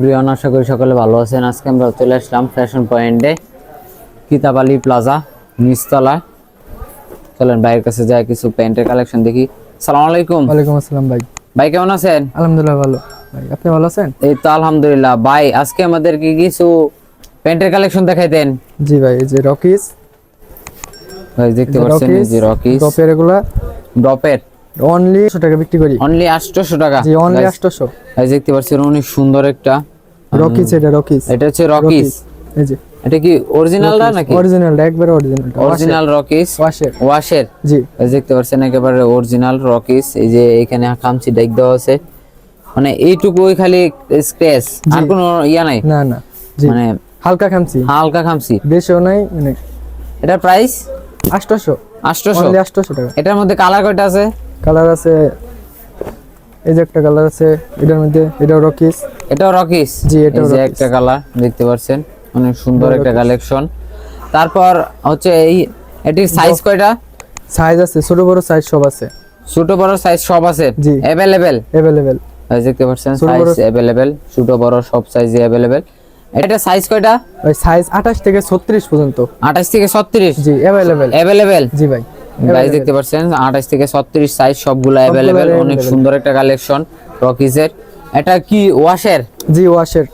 প্রিয়ন আশা করি সকলে ভালো আছেন। আজকে আমরা চলে আসলাম ফ্যাশন পয়েন্টে কিতাব আলী প্লাজা নিচতলা চলেন ভাইয়ের কাছে যাই কিছু প্যান্টের কালেকশন দেখি। সালাম আলাইকুম। ওয়ালাইকুম আসসালাম ভাই। ভাই কেমন আছেন? আলহামদুলিল্লাহ ভালো। ভাই আপনি ভালো আছেন? এই তো আলহামদুলিল্লাহ। ভাই আজকে আমাদেরকে কিছু প্যান্টের কালেকশন দেখাইতেন জি ভাই এই যে রকিস ভাই দেখতে পাচ্ছেন এই যে রকিস টপের এগুলা। ডপের অনলি টাকা বিক্রি করি। অনলি 800 টাকা? জি অনলি Guys, 800 ভাই দেখতে পাচ্ছেন অনেক সুন্দর একটা রকিস এটা রকিস এটা হচ্ছে রকিস এই যে। এটা কি অরিজিনালটা নাকি? অরিজিনাল একবারে অরিজিনাল অরিজিনাল রকিস ওয়াশের ওয়াশের জি। এই দেখতে পাচ্ছেন একেবারে অরিজিনাল রকিস এই যে এখানে খামচি ডাইক দেওয়া আছে। মানে এইটুকুই খালি স্ক্র্যাচ আর কোনো ইয়া নাই? না না। মানে হালকা খামছি হালকা খামচি। বেশিও নাই মানে এটার প্রাইস 800 800 অনলি 800 টাকা। এটার মধ্যে কালার কয়টা আছে? কালার আছে এই যে একটা কালার আছে এটার মধ্যে এটাও রকিস এটাও রকিস জি, এটাও এই যে রকিস। একটা কালার দেখতে পাচ্ছেন অনেক সুন্দর এটাও একটা রকিস। কালেকশন তারপর হচ্ছে এই এটির সাইজ কয়টা সাইজ আছে ছোট বড় সাইজ সব আছে ছোট বড় সাইজ সব আছে জি। অ্যাভেলেবেল अवेलेबल দেখতে পাচ্ছেন ছোট সাইজ বড়- অ্যাভেলেবেল ছোট বড় সব সাইজে অ্যাভেলেবেল এটা সাইজ কয়টা ভাই সাইজ 28 থেকে 36 পর্যন্ত 28 থেকে 36 জি अवेलेबल অ্যাভেলেবেল জি ভাই গাইস দেখতে পাচ্ছেন 28 থেকে 36 সাইজ সবগুলো অ্যাভেলেবেল অনেক সুন্দর একটা কালেকশন রকিজের এটা কি ওয়াশের জি ওয়াশের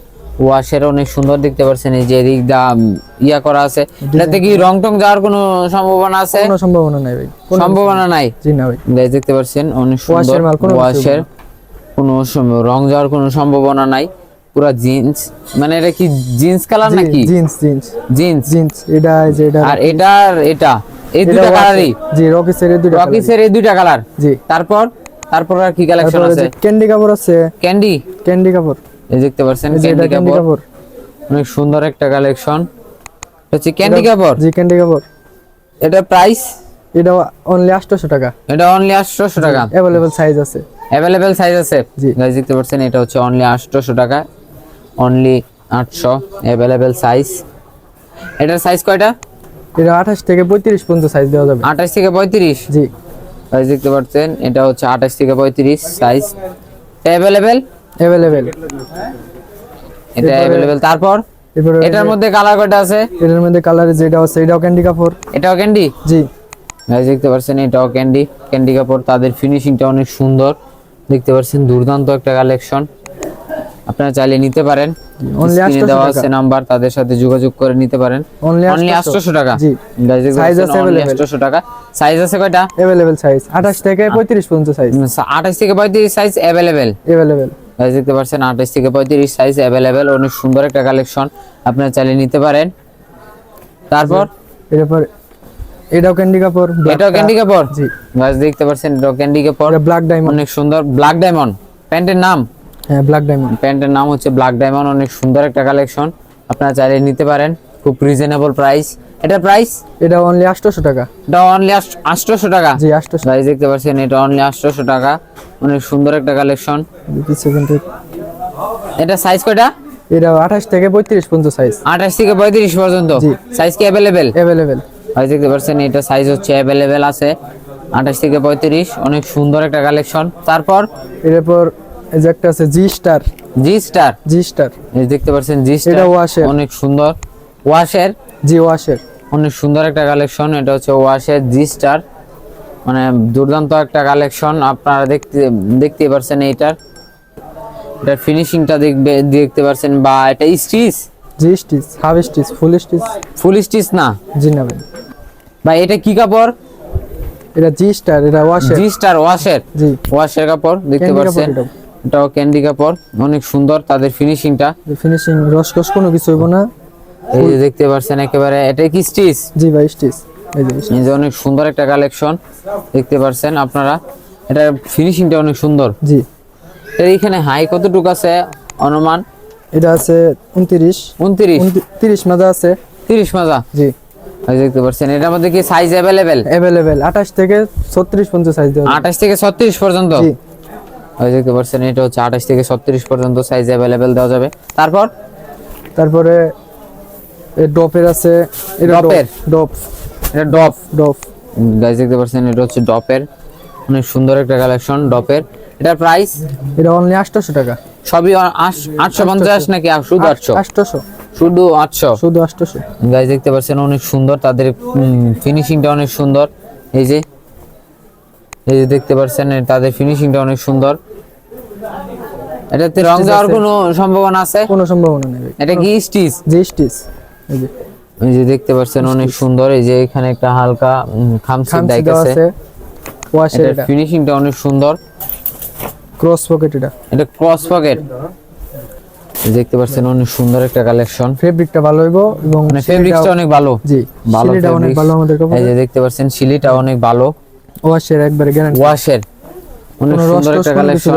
ওয়াশের অনেক সুন্দর দেখতে পাচ্ছেন এই যে এদিক দা ইয়া করা আছে। এটাতে কি রং টং যাওয়ার কোনো সম্ভাবনা আছে? কোনো সম্ভাবনা নাই ভাই। কোনো সম্ভাবনা নাই। জি না ভাই। গাইস দেখতে পাচ্ছেন অনেক সুন্দর ওয়াশের মাল, কোনো রং যাওয়ার কোনো সম্ভাবনা নাই। পুরা জিন্স মানে এটা কি জিন্স কালার নাকি? জিন্স জিন্স জিন্স জিন্স এটা এটা আর এটা আর এটা? এই এটা দুটো washer। কালারই জি রকিসের এই দুটো colour। রকিসের এই দুইটা কালার জি তারপর তারপর আর কি কালেকশন তারপরে আছে যে ক্যান্ডি কাপড় আছে ক্যান্ডি ক্যান্ডি কাপড় এই দেখতে পাচ্ছেন এই যে এটা ক্যান্ডি ক্যান্ডি কাপড় কাপড় অনেক সুন্দর একটা কালেকশন হচ্ছে ক্যান্ডি এটা- কাপড় জি ক্যান্ডি কাপড় এটা প্রাইস এটা অনলি 800 টাকা এটা অনলি 800 টাকা अवेलेबल সাইজ আছে অ্যাভেলেবেল সাইজ আছে জি। গাইস দেখতে পাচ্ছেন এটা হচ্ছে অনলি 800 টাকা অনলি 800 অ্যাভেলেবেল সাইজ এটার সাইজ কয়টা এটা 28 থেকে 35 পর্যন্ত সাইজ দেওয়া যাবে 28 থেকে 35 জি গাইস দেখতে পাচ্ছেন এটা হচ্ছে 28 থেকে 35 সাইজ অ্যাভেলেবেল अवेलेबल এটা এরপরে- অ্যাভেলেবেল তারপর এরপরে এটার মধ্যে কালার কয়টা আছে এটার মধ্যে কালার যেটা আছে এটাও ক্যান্ডি কাপড় এটাও ক্যান্ডি জি গাইস দেখতে পাচ্ছেন এটাও ক্যান্ডি ক্যান্ডি কাপড় তাদের ফিনিশিংটা অনেক সুন্দর দেখতে পাচ্ছেন দুর্দান্ত একটা কালেকশন আপনারা চাইলে নিতে পারেন Only স্ক্রিনে 800 দেওয়া টাকা। আছে নাম্বার তাদের সাথে যোগাযোগ করে নিতে পারেন অনলি অনলি 800 টাকা জি গাইস দেখতে Size পাচ্ছেন আছে অনলি available। 800 টাকা সাইজ আছে কয়টা अवेलेबल সাইজ 28 থেকে 35 পর্যন্ত সাইজ 28 থেকে 35 সাইজ अवेलेबल अवेलेबल গাইস দেখতে পাচ্ছেন 28 থেকে 35 সাইজ अवेलेबल অনেক সুন্দর একটা কালেকশন আপনারা চাইলে নিতে পারেন তারপর এরপর এটাও ক্যান্ডি কাপড় black এটাও টা- ক্যান্ডি কাপড় জি গাইস দেখতে পাচ্ছেন এটাও ক্যান্ডি কাপড় এটা ব্ল্যাক ডায়মন্ড অনেক সুন্দর ব্ল্যাক ডায়মন্ড প্যান্টের নাম হ্যাঁ ব্ল্যাক ডায়মন্ড প্যান্টের নাম হচ্ছে ব্ল্যাক ডায়মন্ড অনেক সুন্দর একটা কালেকশন আপনারা চাইলে নিতে পারেন খুব রিজনেবল প্রাইস এটা প্রাইস এটা অনলি 800 টাকা এটা অনলি 800 টাকা জি 800 গাইস দেখতে পাচ্ছেন এটা অনলি 800 টাকা অনেক সুন্দর একটা কালেকশন কিছু কিন্তু এটা সাইজ কয়টা এটা 28 থেকে 35 পর্যন্ত সাইজ 28 থেকে 35 পর্যন্ত জি। সাইজ কি अवेलेबल अवेलेबल গাইস দেখতে পাচ্ছেন এটা সাইজ হচ্ছে अवेलेबल আছে 28 থেকে 35 অনেক সুন্দর একটা কালেকশন তারপর এরপর এই যে একটা আছে G star G star G star এই দেখতে পাচ্ছেন জি এটা স্টার washer। অনেক সুন্দর। ওয়াশের জি ওয়াশের অনেক সুন্দর একটা কালেকশন এটা হচ্ছে ওয়াশের জি স্টার মানে দুর্দান্ত একটা কালেকশন আপনারা দেখতে দেখতে পারছেন এইটার। এটার ফিনিশিংটা দেখবে দেখতে পারছেন বা এটা স্টিচ জি stitch half stitch full stitch full stitch না? জি না ভাই। এটা কি কাপড়? এটা জি স্টার এটা ওয়াশের জি স্টার ওয়াশের জি ওয়াশের কাপড় দেখতে পাচ্ছেন এটাও ক্যান্ডি কাপড় অনেক সুন্দর তাদের ফিনিশিংটা ফিনিশিং রসকস কোনো কিছু হইব না এই যে দেখতে পাচ্ছেন একেবারে এটা কি স্টিচ জি ভাই স্টিচ এই যে এই যে অনেক সুন্দর একটা কালেকশন দেখতে পাচ্ছেন আপনারা এটার ফিনিশিংটা অনেক সুন্দর জি এর এখানে হাই কতটুকু আছে অনুমান এটা আছে 29 উনত্রিশ 30 মাজা আছে তিরিশ মাজা জি এই যে দেখতে পাচ্ছেন এটার মধ্যে কি সাইজ অ্যাভেলেবেল अवेलेबल 28 থেকে 36 পর্যন্ত সাইজ দেওয়া যাবে। আঠাশ থেকে ছত্রিশ পর্যন্ত জি এই যে দেখতে পাচ্ছেন এটা হচ্ছে আঠাশ থেকে ছত্রিশ পর্যন্ত সাইজ অ্যাভেলেবেল দেওয়া যাবে। তারপর? তারপরে ডপের আছে ডপের? ডপ। এটা ডপ। ডপ। গাইজ দেখতে পাচ্ছেন এটা হচ্ছে ডপের। অনেক সুন্দর একটা কালেকশন ডপের। এটার প্রাইস এটা অনলি 800 টাকা। সবই আটশো পঞ্চাশ নাকি শুধু আটশো? আটশোশো শুধু আটশো? শুধু আটশোশো গাইজ দেখতে পাচ্ছেন অনেক সুন্দর। তাদের ফিনিশিংটা অনেক সুন্দর। এই যে এই যে দেখতে পাচ্ছেন তাদের ফিনিশিংটা অনেক সুন্দর। এটাতে রং যাওয়ার কোনো সম্ভাবনা আছে? কোনো সম্ভাবনা নেই এটা কি স্টিচ? যে স্টিচ। এই যে। দেখতে পাচ্ছেন অনেক সুন্দর। এই যে এখানে একটা হালকা খামচি দাগ আছে। ওয়াশের এটা। ফিনিশিংটা অনেক সুন্দর। ক্রস পকেট এটা। এটা ক্রস পকেট দেখতে পাচ্ছেন অনেক সুন্দর একটা কালেকশন ফেব্রিকটা ভালো হইব এবং মানে ফেব্রিক্সটা অনেক ভালো। জি ভালো অনেক ভালো আমাদের এই যে দেখতে পাচ্ছেন সিলিটা অনেক ভালো। ওয়াশের একবারে গ্যারান্টি ওয়াশের। অনেক কোনো সুন্দর একটা কিছু কালেকশন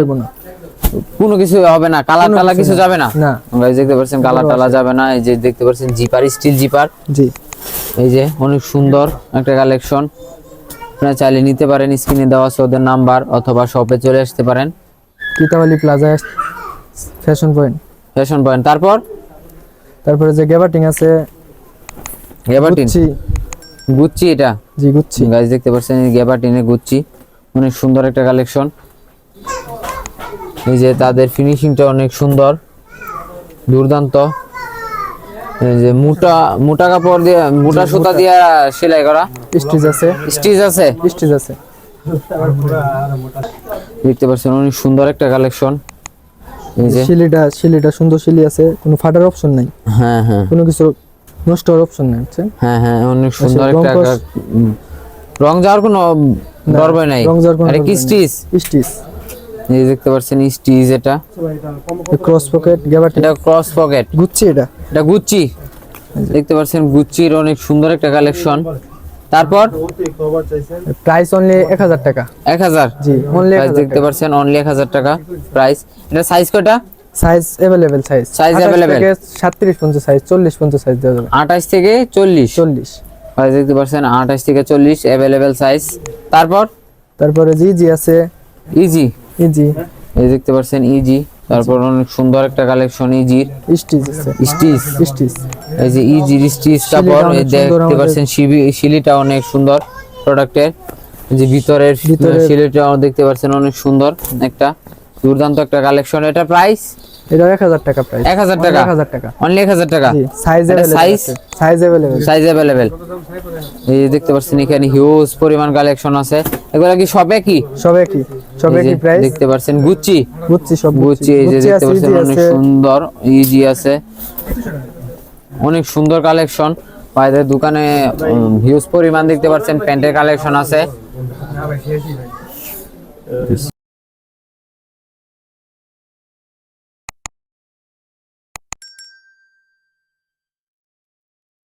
কোনো কিছু হবে না কালার টালা কিছু যাবে না। না। গাইজ দেখতে পাচ্ছেন কালার টালা যাবে না এই যে দেখতে পাচ্ছেন জিপার স্টিল জিপার। জি। এই যে অনেক সুন্দর একটা কালেকশন আপনারা চাইলে নিতে পারেন স্ক্রিনে দেওয়া আছে ওদের নাম্বার অথবা শপে চলে আসতে পারেন। Kitabali plaza fashion point fashion point তারপর? তারপরে যে গ্যাবাটিং আছে গ্যাবার্টিন গুচ্ছি এটা? জি গুচ্ছি গাইজ দেখতে পাচ্ছেন এই গ্যাবার্টিনে গুচ্ছি অনেক সুন্দর একটা কালেকশন এই যে তাদের ফিনিশিংটা অনেক সুন্দর। দুর্দান্ত। এই যে মোটা মোটা কাপড় দিয়ে মোটা সুতা দিয়ে সেলাই করা। স্টিচ আছে। স্টিচ আছে? স্টিচ আছে। দেখতে পাচ্ছেন অনেক সুন্দর একটা কালেকশন এই যে শিলিটা শিলিটা সুন্দর শিলি আছে। কোনো ফাটার অপশন নাই। হ্যাঁ হ্যাঁ। কোনো কিছু নষ্ট হওয়ার অপশন নাই হ্যাঁ হ্যাঁ অনেক সুন্দর একটা রং যাওয়ার কোনো দরব নাই। রং যাওয়ার কোনো এটা কি স্টিচ স্টিচ এই দেখতে পাচ্ছেন স্টিচ এটা? ক্রস পকেট গ্যাবাটিং এটা ক্রস পকেট গুচ্ছি এটা? এটা গুচ্চি দেখতে পাচ্ছেন গুচ্চির অনেক সুন্দর একটা কালেকশন তারপর? প্রাইস অনলি এক হাজার টাকা। এক হাজার। জি অনলি দেখতে পাচ্ছেন অনলি এক হাজার টাকা প্রাইস এটা সাইজ কয়টা? Size available size Size available? সাতত্রিশ পঞ্চাশ সাইজ চল্লিশ পঞ্চাশ সাইজ দেওয়া যাবে। আঠাশ থেকে চল্লিশ। চল্লিশ। প্রাইস দেখতে পাচ্ছেন আঠাশ থেকে চল্লিশ অ্যাভেলেবেল সাইজ তারপর? তারপরে জি জি আছে। ইজি ইজি এই দেখতে পাচ্ছেন ইজি তারপর অনেক সুন্দর একটা কালেকশন ইজির স্টিচ আছে। স্টিচ স্টিচ এই যে ইজির স্টিচ কাপড় দেখতে পাচ্ছেন শিলিটা অনেক সুন্দর প্রোডাক্টের যে ভিতরের শিলিটাও দেখতে পাচ্ছেন অনেক সুন্দর একটা। দুর্দান্ত একটা কালেকশন এটা প্রাইস এটা এক হাজার টাকা প্রাইস এক হাজার টাকা? এক হাজার টাকা। অনলি এক হাজার টাকা? জি size available size? Size available size available এই যে দেখতে পাচ্ছেন এখানে হিউজ পরিমাণ কালেকশন আছে। এগুলা কি সবে কি সবে কি সবে কি প্রাইস দেখতে পাচ্ছেন গুচ্ছি গুচ্ছি সব গুচ্ছি এই যে দেখতে পাচ্ছেন অনেক সুন্দর ইজি আছে। অনেক সুন্দর কালেকশন ভাইদের দোকানে হিউজ পরিমাণ দেখতে পাচ্ছেন প্যান্টের কালেকশন আছে।